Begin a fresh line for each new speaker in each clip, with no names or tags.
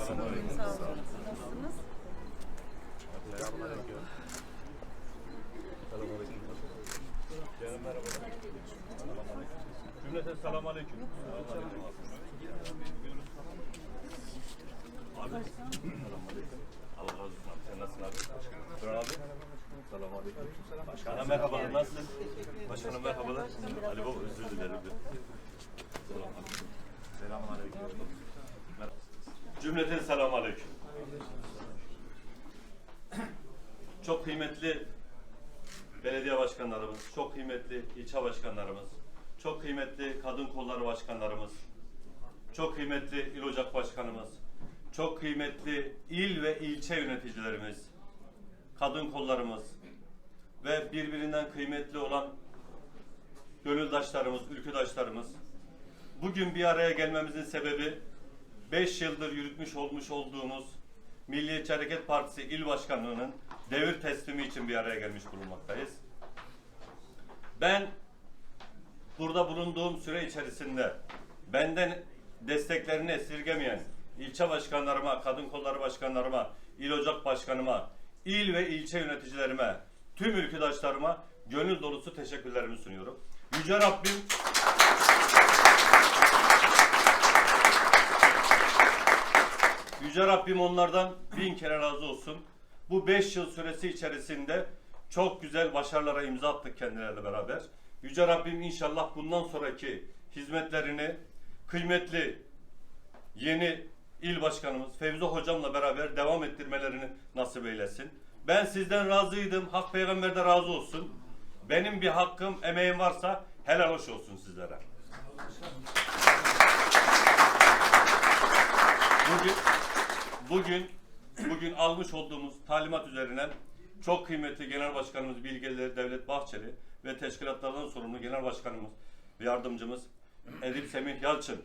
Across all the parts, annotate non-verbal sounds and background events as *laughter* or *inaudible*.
Nasılsın?
Sağ olun. Nasılsınız?
Cümleten selamun aleyküm. Abi. Allah razı olsun abi. Sen nasılsın abi? Duran abi. Selamun aleyküm. Başkanım merhabalar. Nasılsın? Başkanım merhabalar. Ali Baba özür dilerim. Selamun aleyküm. Selamun aleyküm. Cümleten selamun aleyküm. Çok kıymetli belediye başkanlarımız, çok kıymetli ilçe başkanlarımız, çok kıymetli kadın kolları başkanlarımız, çok kıymetli il ocak başkanımız, çok kıymetli il ve ilçe yöneticilerimiz, kadın kollarımız ve birbirinden kıymetli olan gönüldaşlarımız, ülküdaşlarımız. Bugün bir araya gelmemizin sebebi 5 yıldır yürütmüş olmuş olduğumuz Milliyetçi Hareket Partisi İl Başkanlığı'nın devir teslimi için bir araya gelmiş bulunmaktayız. Ben burada bulunduğum süre içerisinde benden desteklerini esirgemeyen ilçe başkanlarıma, kadın kolları başkanlarıma, il ocak başkanıma, il ve ilçe yöneticilerime, tüm ülküdaşlarıma gönül dolusu teşekkürlerimi sunuyorum. Yüce Rabbim Yüce Rabbim onlardan bin kere razı olsun. Bu beş yıl süresi içerisinde çok güzel başarılara imza attık kendileriyle beraber. Yüce Rabbim inşallah bundan sonraki hizmetlerini kıymetli yeni il başkanımız Fevzi hocamla beraber devam ettirmelerini nasip eylesin. Ben sizden razıydım. Hak peygamber de razı olsun. Benim bir hakkım, emeğim varsa helal hoş olsun sizlere. Bugün bugün bugün almış olduğumuz talimat üzerine çok kıymetli Genel Başkanımız Bilgeleri Devlet Bahçeli ve teşkilatlardan sorumlu Genel Başkanımız ve yardımcımız Edip Semih Yalçın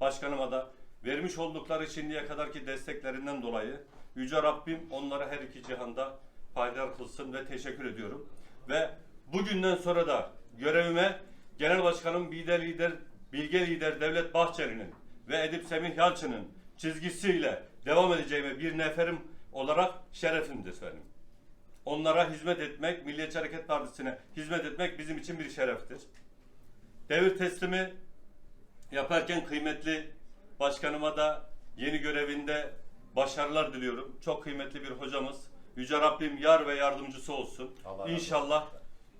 Başkanıma da vermiş oldukları şimdiye kadarki desteklerinden dolayı Yüce Rabbim onlara her iki cihanda payidar kılsın ve teşekkür ediyorum. Ve bugünden sonra da görevime Genel Başkanım Bilge Lider, Bilge Lider Devlet Bahçeli'nin ve Edip Semih Yalçın'ın çizgisiyle devam edeceğime bir neferim olarak şerefimdir benim. Onlara hizmet etmek, Milliyetçi Hareket Partisi'ne hizmet etmek bizim için bir şereftir. Devir teslimi yaparken kıymetli başkanıma da yeni görevinde başarılar diliyorum. Çok kıymetli bir hocamız. Yüce Rabbim yar ve yardımcısı olsun.
Allah.
İnşallah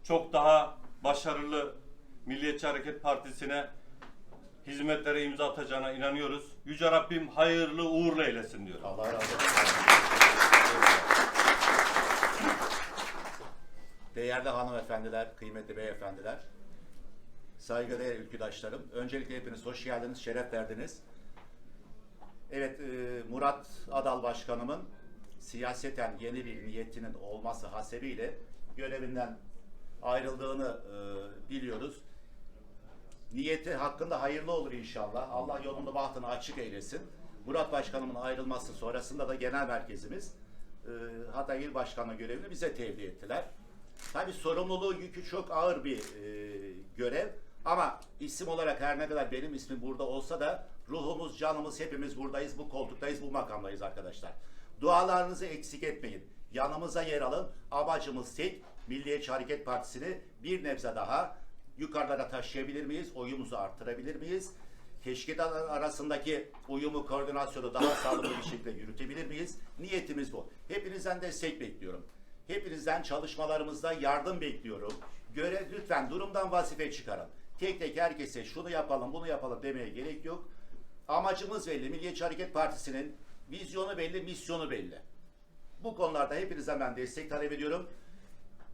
çok daha başarılı Milliyetçi Hareket Partisi'ne hizmetlere imza atacağına inanıyoruz. Yüce Rabbim hayırlı uğurlu eylesin diyorum.
Allah razı olsun. Değerli hanımefendiler, kıymetli beyefendiler, saygıdeğer ülküdaşlarım, öncelikle hepiniz hoş geldiniz, şeref verdiniz. Evet, e, Murat Adal Başkanımın siyaseten yeni bir niyetinin olması hasebiyle görevinden ayrıldığını e, biliyoruz. Niyeti hakkında hayırlı olur inşallah. Allah yolunu bahtını açık eylesin. Murat Başkanımın ayrılması sonrasında da genel merkezimiz e, Hatay İl Başkanlığı görevini bize tevdi ettiler. Tabii sorumluluğu yükü çok ağır bir e, görev. Ama isim olarak her ne kadar benim ismim burada olsa da ruhumuz, canımız hepimiz buradayız, bu koltuktayız, bu makamdayız arkadaşlar. Dualarınızı eksik etmeyin. Yanımıza yer alın. Amacımız tek. Milliyetçi Hareket Partisi'ni bir nebze daha yukarılara taşıyabilir miyiz? Oyumuzu arttırabilir miyiz? Teşkilatlar arasındaki uyumu, koordinasyonu daha sağlıklı bir şekilde yürütebilir miyiz? Niyetimiz bu. Hepinizden destek bekliyorum. Hepinizden çalışmalarımızda yardım bekliyorum. Göre lütfen durumdan vazife çıkarın. Tek tek herkese şunu yapalım, bunu yapalım demeye gerek yok. Amacımız belli. Milliyetçi Hareket Partisi'nin vizyonu belli, misyonu belli. Bu konularda hepinizden ben destek talep ediyorum.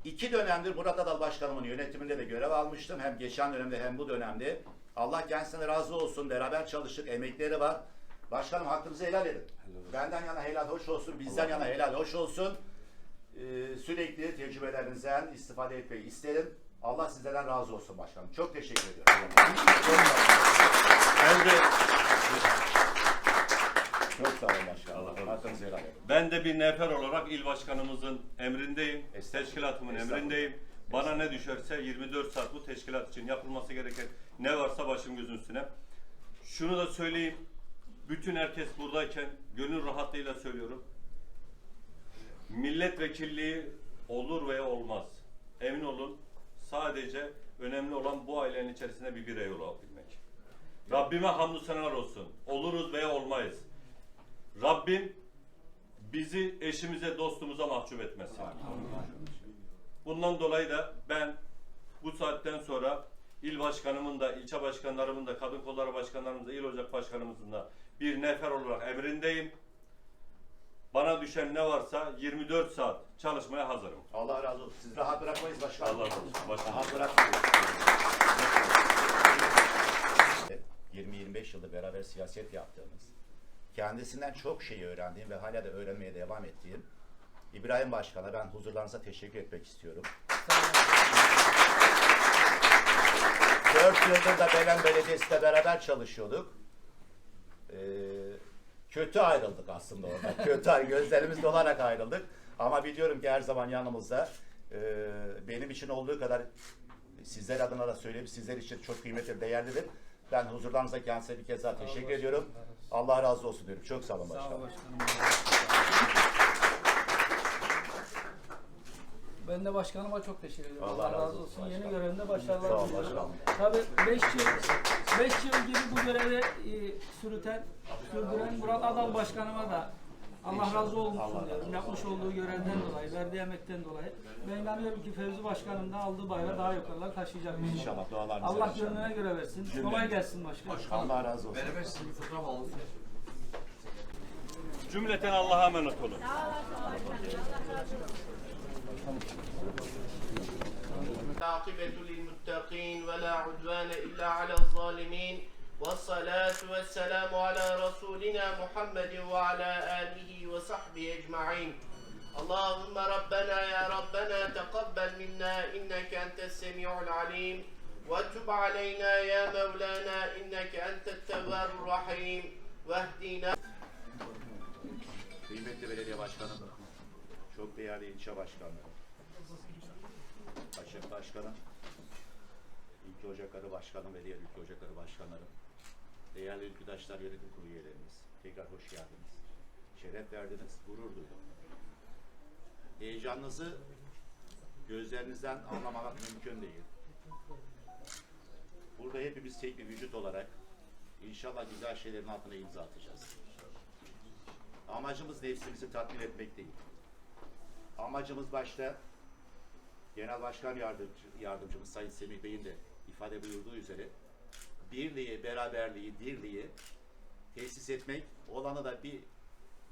İki dönemdir Murat Adal Başkanımın yönetiminde de görev almıştım. Hem geçen dönemde hem bu dönemde. Allah kendisine razı olsun. Beraber çalıştık. Emekleri var. Başkanım hakkınızı helal edin. Benden yana helal hoş olsun. Bizden yana helal hoş olsun. Ee, sürekli tecrübelerinizden istifade etmeyi isterim. Allah sizlerden razı olsun başkanım. Çok teşekkür ediyorum.
Ben de
Çok sağ olun başkanım.
Allah razı olsun.
Hakkınızı helal edin.
Ben de bir nefer olarak il başkanımızın emrindeyim. Teşkilatımın
Estağfurullah.
emrindeyim. Bana ne düşerse 24 saat bu teşkilat için yapılması gereken ne varsa başım gözün üstüne. Şunu da söyleyeyim. bütün herkes buradayken gönül rahatlığıyla söylüyorum. Milletvekilliği olur veya olmaz. Emin olun sadece önemli olan bu ailenin içerisinde bir birey olabilmek. Rabbime hamdü senalar olsun. Oluruz veya olmayız. Rabbim bizi eşimize, dostumuza mahcup etmesin. Bundan dolayı da ben bu saatten sonra il başkanımın da, ilçe başkanlarımın da, kadın kolları başkanlarımın da, il ocak başkanımızın da bir nefer olarak emrindeyim. Bana düşen ne varsa 24 saat çalışmaya hazırım.
Allah razı olsun. Siz rahat bırakmayız başkanım.
Allah razı olsun. Başkanım.
Rahat bırakmayız. 20-25 yıldır beraber siyaset yaptığımız, kendisinden çok şey öğrendiğim ve hala da öğrenmeye devam ettiğim İbrahim Başkan'a ben huzurlarınıza teşekkür etmek istiyorum. Dört yıldır da Belen Belediyesi'yle beraber çalışıyorduk. Ee, kötü ayrıldık aslında orada. *laughs* Kötü gözlerimiz dolarak ayrıldık. Ama biliyorum ki her zaman yanımızda. Ee, benim için olduğu kadar sizler adına da söyleyeyim. Sizler için çok kıymetli, değerlidir. Ben huzurlarınıza kendisine bir kez daha teşekkür ediyorum. Allah razı olsun diyorum. Çok sağ olun
Sağ
başkanım.
ol başkanım. Ben de başkanıma çok teşekkür ederim.
Allah razı olsun
olsun.
başkanım.
Yeni görevinde başarılar
Sağ ol
diliyorum.
başkanım.
Tabii 5 yıl 5 yıl gibi bu görevi e, sürüten, sürdüren Murat Adal başkanıma da Allah razı olsun
Allah razı
diyorum.
olsun.
Yapmış olduğu görevden dolayı, verdiği emekten dolayı. Ben inanıyorum ki Fevzi Başkanım da aldığı bayrağı daha yukarılara taşıyacak.
İnşallah dualarınızı
Allah
alacağım.
gönlüne göre versin. Kolay gelsin başkanım.
Allah razı olsun.
Beraber sizin bir fotoğraf alalım.
Cümleten Allah'a emanet olun.
العاقبة للمتقين ولا عدوان إلا على الظالمين والصلاة والسلام على رسولنا محمد وعلى آله وصحبه أجمعين اللهم ربنا يا ربنا تقبل منا إنك أنت السميع العليم وتب علينا يا مولانا إنك أنت التواب الرحيم واهدنا
Kıymetli belediye başkanım, çok değerli ilçe başkanlarım, Başak Başkanım, İlki Ocakları Başkanım ve diğer Ülke Ocakları Başkanlarım, değerli ülküdaşlar yönetim kurulu üyelerimiz, tekrar hoş geldiniz. Şeref verdiniz, gurur duydum. Heyecanınızı gözlerinizden anlamamak mümkün değil. Burada hepimiz tek bir vücut olarak inşallah güzel şeylerin altına imza atacağız. Amacımız nefsimizi tatmin etmek değil. Amacımız başta Genel Başkan Yardımcı, Yardımcımız Sayın Semih Bey'in de ifade buyurduğu üzere birliği, beraberliği, dirliği tesis etmek, olanı da bir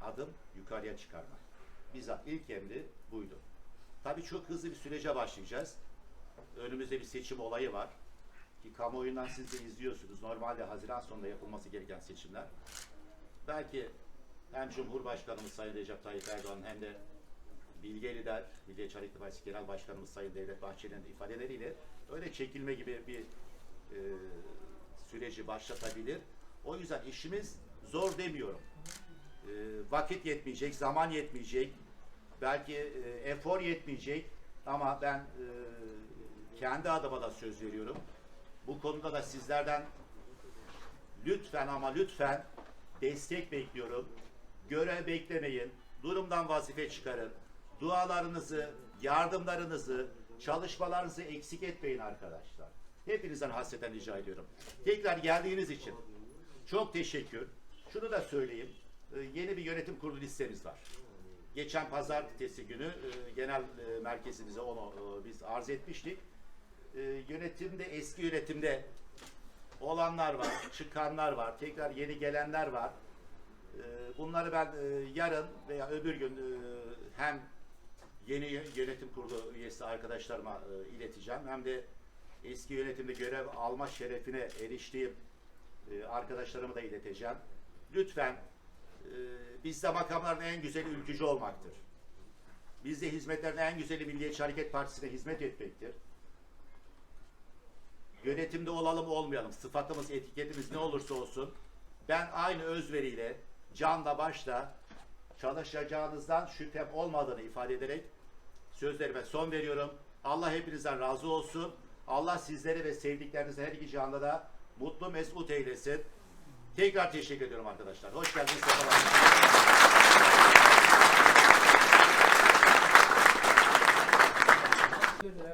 adım yukarıya çıkarmak. Bizzat ilk emri buydu. Tabii çok hızlı bir sürece başlayacağız. Önümüzde bir seçim olayı var. Ki kamuoyundan siz de izliyorsunuz. Normalde Haziran sonunda yapılması gereken seçimler. Belki hem Cumhurbaşkanımız Sayın Recep Tayyip Erdoğan hem de Bilge Lider, Milliyetçi Hareket Partisi Genel Başkanımız Sayın Devlet Bahçeli'nin ifadeleriyle öyle çekilme gibi bir e, süreci başlatabilir. O yüzden işimiz zor demiyorum. E, vakit yetmeyecek, zaman yetmeyecek, belki e, efor yetmeyecek ama ben e, kendi adıma da söz veriyorum. Bu konuda da sizlerden lütfen ama lütfen destek bekliyorum. Görev beklemeyin. Durumdan vazife çıkarın. Dualarınızı, yardımlarınızı, çalışmalarınızı eksik etmeyin arkadaşlar. Hepinizden hasreten rica ediyorum. Tekrar geldiğiniz için çok teşekkür. Şunu da söyleyeyim. Ee, Yeni bir yönetim kurulu listemiz var. Geçen pazartesi günü e, genel e, merkezimize onu e, biz arz etmiştik. Yönetimde, eski yönetimde olanlar var, çıkanlar var, tekrar yeni gelenler var. Bunları ben yarın veya öbür gün hem yeni yö- yönetim kurulu üyesi arkadaşlarıma ileteceğim hem de eski yönetimde görev alma şerefine eriştiğim e, arkadaşlarıma da ileteceğim. Lütfen e, bizde makamların en güzeli ülkücü olmaktır. Bizde hizmetlerin en güzeli Milliyetçi Hareket Partisi'ne hizmet etmektir. Yönetimde olalım olmayalım, sıfatımız, etiketimiz ne olursa olsun ben aynı özveriyle, canla başla çalışacağınızdan şüphem olmadığını ifade ederek sözlerime son veriyorum. Allah hepinizden razı olsun. Allah sizleri ve sevdiklerinizi her iki cihanda da mutlu mesut eylesin. Tekrar teşekkür ediyorum arkadaşlar. Hoş geldiniz.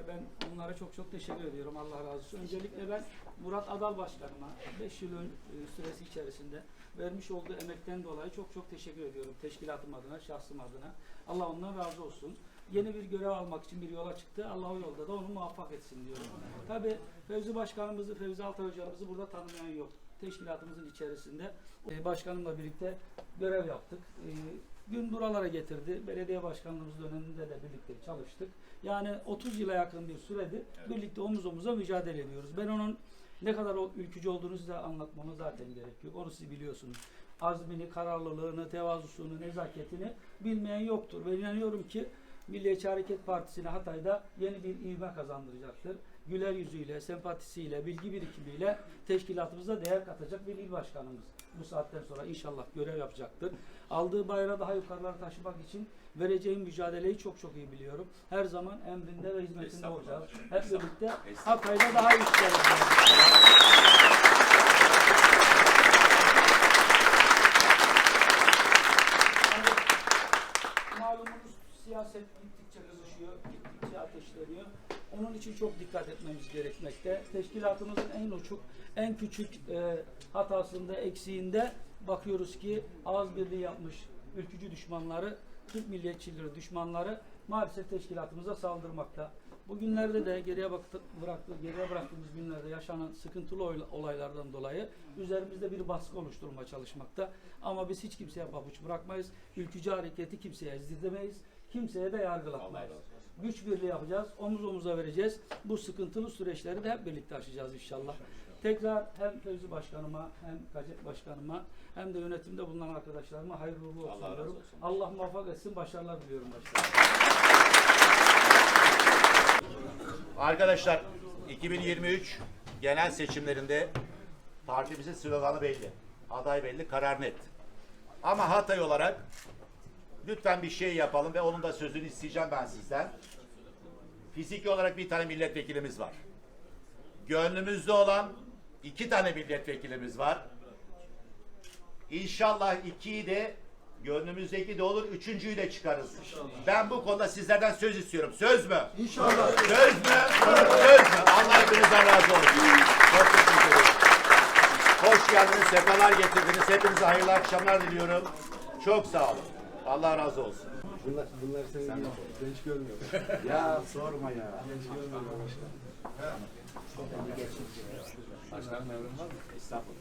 Ben onlara çok çok teşekkür ediyorum. Allah razı olsun. Öncelikle ben Murat Adal Başkanıma 5 yılın e, süresi içerisinde vermiş olduğu emekten dolayı çok çok teşekkür ediyorum. Teşkilatım adına, şahsım adına. Allah ondan razı olsun. Yeni bir görev almak için bir yola çıktı. Allah o yolda da onu muvaffak etsin diyorum. Tabii Fevzi Başkanımızı, Fevzi Altay Hocamızı burada tanımayan yok. Teşkilatımızın içerisinde e, başkanımla birlikte görev yaptık. E, gün buralara getirdi. Belediye başkanlığımız döneminde de birlikte çalıştık. Yani 30 yıla yakın bir süredir birlikte omuz omuza mücadele ediyoruz. Ben onun ne kadar ülkücü olduğunu size anlatmama zaten gerek yok. Onu siz biliyorsunuz. Azmini, kararlılığını, tevazusunu, nezaketini bilmeyen yoktur. Ve inanıyorum ki Milliyetçi Hareket Partisi'ne Hatay'da yeni bir ivme kazandıracaktır. Güler yüzüyle, sempatisiyle, bilgi birikimiyle teşkilatımıza değer katacak bir il başkanımız. Bu saatten sonra inşallah görev yapacaktır. Aldığı bayrağı daha yukarılara taşımak için vereceğim mücadeleyi çok çok iyi biliyorum. Her zaman emrinde ve hizmetinde olacağız. Hep birlikte Hatay'da daha iyi işler yapacağız. Siyaset gittikçe kızışıyor, gittikçe ateşleniyor. Onun için çok dikkat etmemiz gerekmekte. Teşkilatımızın en uçuk, en küçük e, hatasında, eksiğinde bakıyoruz ki ağız birliği yapmış ülkücü düşmanları, Türk milliyetçileri düşmanları maalesef teşkilatımıza saldırmakta. Bugünlerde de geriye baktık, bıraktı, geriye bıraktığımız günlerde yaşanan sıkıntılı olaylardan dolayı üzerimizde bir baskı oluşturma çalışmakta. Ama biz hiç kimseye pabuç bırakmayız. Ülkücü hareketi kimseye ezdirdemeyiz. Kimseye de yargılatmayız. Güç birliği yapacağız. Omuz omuza vereceğiz. Bu sıkıntılı süreçleri de hep birlikte aşacağız inşallah. Tekrar hem Fevzi Başkanıma hem Gacet Başkanıma hem de yönetimde bulunan arkadaşlarıma hayırlı uğurlu olsun
Allah
diyorum. Allah muvaffak etsin. Başarılar diliyorum başkanım.
Arkadaşlar 2023 genel seçimlerinde partimizin sloganı belli. Aday belli, karar net. Ama Hatay olarak lütfen bir şey yapalım ve onun da sözünü isteyeceğim ben sizden. Fiziki olarak bir tane milletvekilimiz var. Gönlümüzde olan iki tane milletvekilimiz var. İnşallah ikiyi de gönlümüzdeki de olur, üçüncüyü de çıkarız. Ben bu konuda sizlerden söz istiyorum. Söz mü? İnşallah. Söz mü? Söz mü? Allah hepinizden razı olsun. Çok teşekkür ederim. Hoş geldiniz, sefalar getirdiniz. Hepinize hayırlı akşamlar diliyorum. Çok sağ olun. Allah razı olsun.
Bunlar, bunlar seni genç, genç görmüyor. *laughs*
Ya sorma ya.
Genç görmüyor başkan.
Başkanım emrin var mı? Estağfurullah.